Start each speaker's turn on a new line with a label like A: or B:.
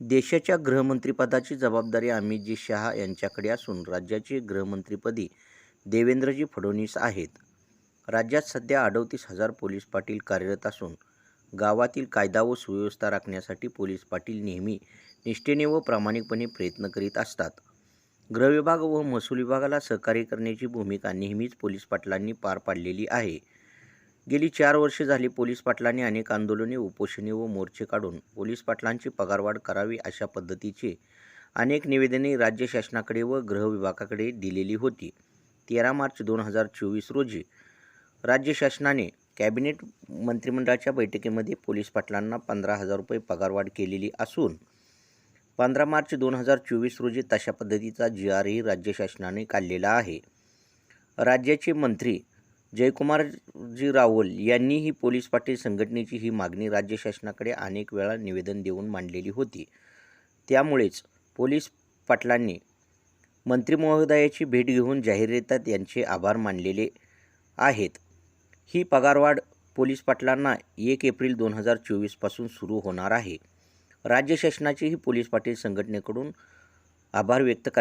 A: देशाच्या गृहमंत्रीपदाची जबाबदारी अमितजी शहा यांच्याकडे असून राज्याचे गृहमंत्रीपदी देवेंद्रजी फडणवीस आहेत. राज्यात सध्या अडतीस हजार पोलीस पाटील कार्यरत असून गावातील कायदा व सुव्यवस्था राखण्यासाठी पोलीस पाटील नेहमी निष्ठेने व प्रामाणिकपणे प्रयत्न करीत असतात. गृहविभाग व महसूल विभागाला सहकार्य करण्याची भूमिका नेहमीच पोलीस पाटलांनी पार पाडलेली आहे. गेली चार वर्षे झाली पोलीस पाटलांनी अनेक आंदोलने, उपोषणे व मोर्चे काढून पोलीस पाटलांची पगारवाढ करावी अशा पद्धतीची अनेक निवेदने राज्य शासनाकडे व गृह विभागाकडे दिलेली होती. तेरा मार्च दोन हजार चोवीस रोजी राज्य शासनाने कॅबिनेट मंत्रिमंडळाच्या बैठकीमध्ये पोलीस पाटलांना पंधरा हजार रुपये पगारवाढ केलेली असून पंधरा मार्च दोन हजार चोवीस रोजी तशा पद्धतीचा जी आरही राज्य शासनाने काढलेला आहे. राज्याचे मंत्री जयकुमारजी रावल यांनीही पोलीस पाटील संघटनेची ही मागणी राज्य शासनाकडे अनेक वेळा निवेदन देऊन मांडलेली होती. त्यामुळेच पोलीस पाटलांनी मंत्रिमहोदयाची भेट घेऊन जाहीररित्या यांचे आभार मानलेले आहेत. ही पगारवाढ पोलीस पाटलांना एक एप्रिल दोन हजार चोवीसपासून सुरू होणार आहे. राज्य शासनाचीही पोलीस पाटील संघटनेकडून आभार व्यक्त कर